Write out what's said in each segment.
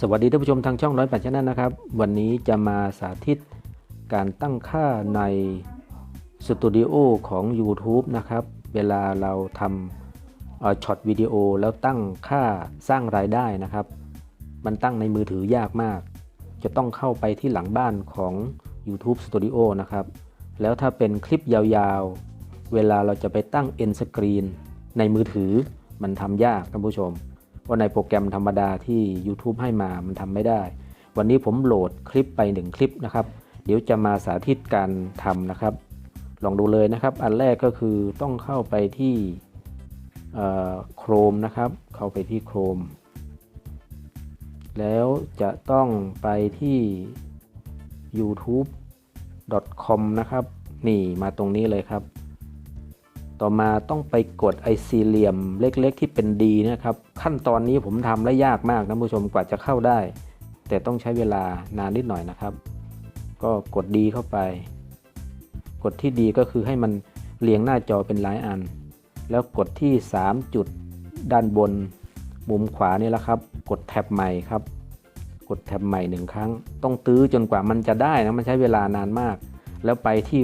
สวัสดีท่านผู้ชมทางช่องร้อยแปดชนะนะครับ วันนี้จะมาสาธิตการตั้งค่าในสตูดิโอของ YouTube นะครับ เวลาเราทำช็อตวิดีโอแล้วตั้งค่าสร้างรายได้นะครับ มันตั้งในมือถือยากมาก จะต้องเข้าไปที่หลังบ้านของ YouTube Studio นะครับ แล้วถ้าเป็นคลิปยาวๆ เวลาเราจะไปตั้ง end screen ในมือถือมันทำยากท่านผู้ชม ว่าในโปรแกรมธรรมดาที่ YouTube ให้มามันทำไม่ได้ วันนี้ผมโหลดคลิปไป 1 คลิปนะครับ เดี๋ยวจะมาสาธิตการทำนะครับ ลองดูเลยนะครับ อันแรกก็คือต้องเข้าไปที่โครมนะครับ เข้าไปที่โครม แล้วจะต้องไปที่ youtube.com นะครับ นี่มาตรงนี้เลยครับ ต่อมาต้องไปกดไอซีเหลี่ยมเล็กๆ ที่เป็นดีนะครับ ขั้นตอนนี้ผมทำและยากมากนะผู้ชมกว่าจะเข้าได้ แต่ต้องใช้เวลานานนิดหน่อยนะครับ ก็กดดีเข้าไป กดที่ดีก็คือให้มันเรียงหน้าจอเป็นหลายอัน แล้วกดที่ 3 จุดด้านบน มุมขวานี่แหละครับ กดแท็บใหม่ครับ กดแท็บใหม่หนึ่งครั้ง ต้องตื้อจนกว่ามันจะได้นะมันใช้เวลานานมาก แล้วไปที่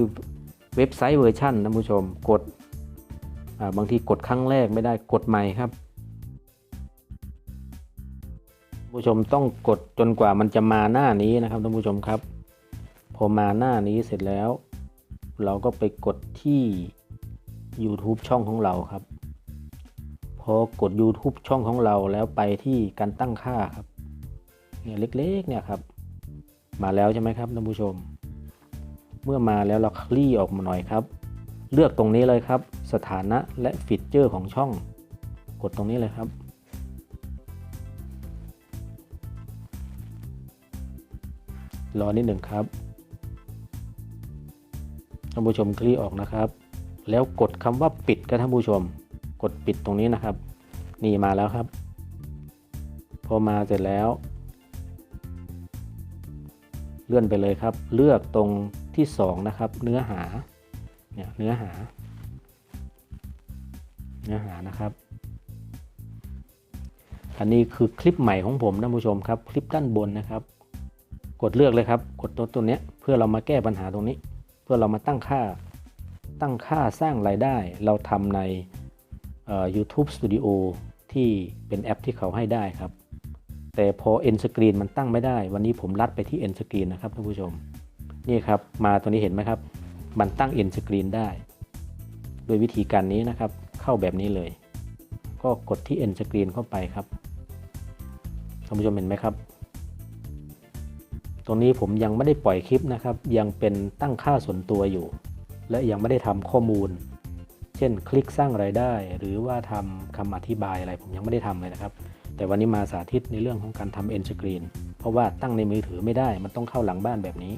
เว็บไซต์เวอร์ชันนะผู้ชม กด บางทีกดครั้งแรกไม่ได้กดใหม่ครับ ผู้ชมต้องกดจนกว่ามันจะมาหน้านี้นะครับท่านผู้ชมครับ พอมาหน้านี้เสร็จแล้ว เราก็ไปกดที่ YouTube ช่องของเราครับ พอกด YouTube ช่องของเราแล้วไปที่การตั้งค่าครับเนี่ยเล็กๆเนี่ยครับ มาแล้วใช่ไหมครับท่านผู้ชม เมื่อมาแล้วเราคลี่ออกมาหน่อยครับ เลือกตรงนี้เลยครับ สถานะและฟีเจอร์ของช่อง กดตรงนี้เลยครับ รอนิดหนึ่งครับท่านผู้ชมคลี่ออกนะครับ แล้วกดคำว่าปิดครับท่านผู้ชม กดปิดตรงนี้นะครับ นี่มาแล้วครับ พอมาเสร็จแล้ว เลื่อนไปเลยครับ เลือกตรงที่ 2 นะครับ เนื้อหา เนี่ยเนื้อหา เนื้อหานะครับ อันนี้คือคลิปใหม่ของผมท่านผู้ชมครับ คลิปด้านบนนะครับ กดเลือกเลยครับ กดตัวตัวนี้เพื่อเรามาแก้ปัญหาตรงนี้ เพื่อเรามาตั้งค่าตั้งค่าสร้างรายได้ เราทำใน YouTube Studio ที่เป็นแอปที่เขาให้ได้ครับ แต่พอ End Screen มันตั้งไม่ได้ วันนี้ผมลัดไปที่ End Screen นะครับท่านผู้ชม นี่ครับ มาตัวนี้เห็นไหมครับ มันตั้ง End Screen ได้ โดยวิธีการนี้นะครับ เข้าแบบนี้เลย ก็กดที่ End Screen เข้าไปครับท่านผู้ชมเห็นไหมครับ ตรงนี้ผมยังไม่ได้ปล่อยคลิปนะครับ ยังเป็นตั้งค่าส่วนตัวอยู่ และยังไม่ได้ทำข้อมูล เช่นคลิกสร้างรายได้ หรือว่าทำคำอธิบายอะไรผมยังไม่ได้ทำเลยนะครับ แต่วันนี้มาสาธิตในเรื่องของการทำ end screen เพราะว่าตั้งในมือถือไม่ได้ มันต้องเข้าหลังบ้านแบบนี้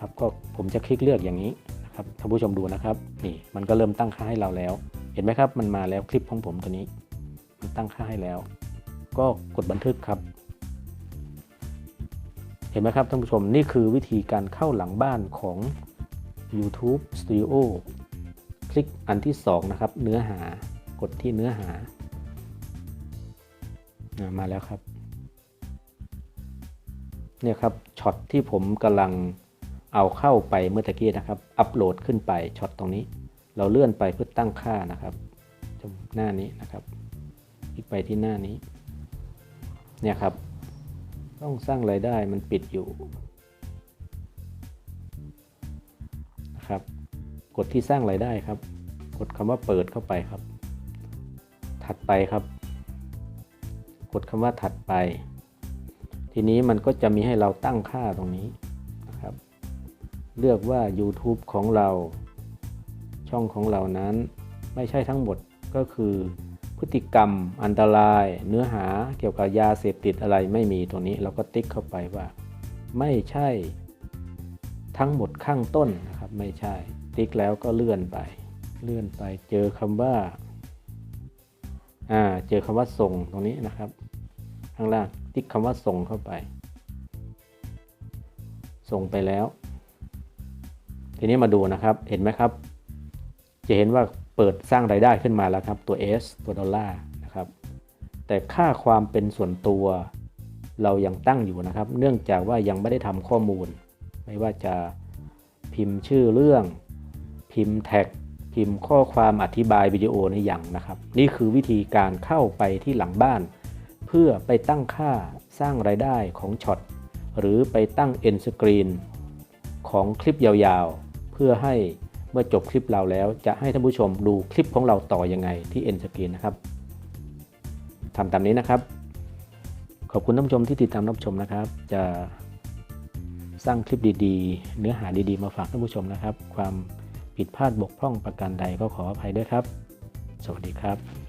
ครับก็ผมจะคลิกเลือกอย่างนี้นะครับท่านผู้ชมดูนะครับนี่มันก็เริ่มตั้งค่าให้เราแล้ว เห็นไหมครับ มันมาแล้วคลิปของผมตัวนี้ มันตั้งค่าให้แล้ว ก็กดบันทึกครับ เห็นไหมครับท่านผู้ชมนี่คือวิธีการเข้าหลังบ้านของ YouTube Studio คลิกอันที่ 2 นะครับ เนื้อหากดที่เนื้อหาามาแล้วครับ เนี่ยครับช็อตที่ผมกำลัง เอาเข้าไปเมื่อตะกี้นะครับ อัปโหลดขึ้นไปช็อตตรงนี้ เราเลื่อนไปเพื่อตั้งค่านะครับตรงหน้านี้นะครับคลิกไปที่หน้านี้ เนี่ยครับ ต้องสร้างรายได้มันปิดอยู่นะครับ กดที่สร้างรายได้ครับ กดคำว่าเปิดเข้าไปครับ ถัดไปครับ กดคำว่าถัดไป ทีนี้มันก็จะมีให้เราตั้งค่าตรงนี้ เลือกว่า YouTube ของเรา ช่องของเรานั้นไม่ใช่ทั้งหมดก็คือ พฤติกรรมอันตราย เนื้อหาเกี่ยวกับยาเสพติดอะไรไม่มีตัวนี้เราก็ติ๊กเข้าไปว่า ไม่ใช่ ทั้งหมดข้างต้นนะครับไม่ใช่ ติ๊กแล้วก็เลื่อนไป เลื่อนไปเจอคำว่าอ่าเจอคำว่าส่งตรงนี้นะครับ ข้างล่างติ๊กคำว่าส่งเข้าไป ส่งไปแล้ว ทีนี้มาดูนะครับเห็นไหมครับ จะเห็นว่าเปิดสร้างรายได้ขึ้นมาแล้วครับตัว S ตัวดอลลาร์นะครับแต่ค่าความเป็นส่วนตัวเรายังตั้งอยู่นะครับ เนื่องจากว่ายังไม่ได้ทำข้อมูล ไม่ว่าจะพิมพ์ชื่อเรื่อง พิมพ์แท็ก พิมพ์ข้อความอธิบายวิดีโอในอย่างนะครับ นี่คือวิธีการเข้าไปที่หลังบ้าน เพื่อไปตั้งค่าสร้างรายได้ของช็อตหรือไปตั้ง end screen ของคลิปยาวๆ เพื่อให้เมื่อจบคลิปเราแล้ว จะให้ท่านผู้ชมดูคลิปของเราต่อยังไงที่ end screen นะครับทำตามนี้นะครับ ขอบคุณท่านผู้ชมที่ติดตามรับชมนะครับ จะสร้างคลิปดีๆ เนื้อหาดีๆ มาฝากท่านผู้ชมนะครับ ความผิดพลาดบกพร่องประการใดก็ขออภัยด้วยครับ สวัสดีครับ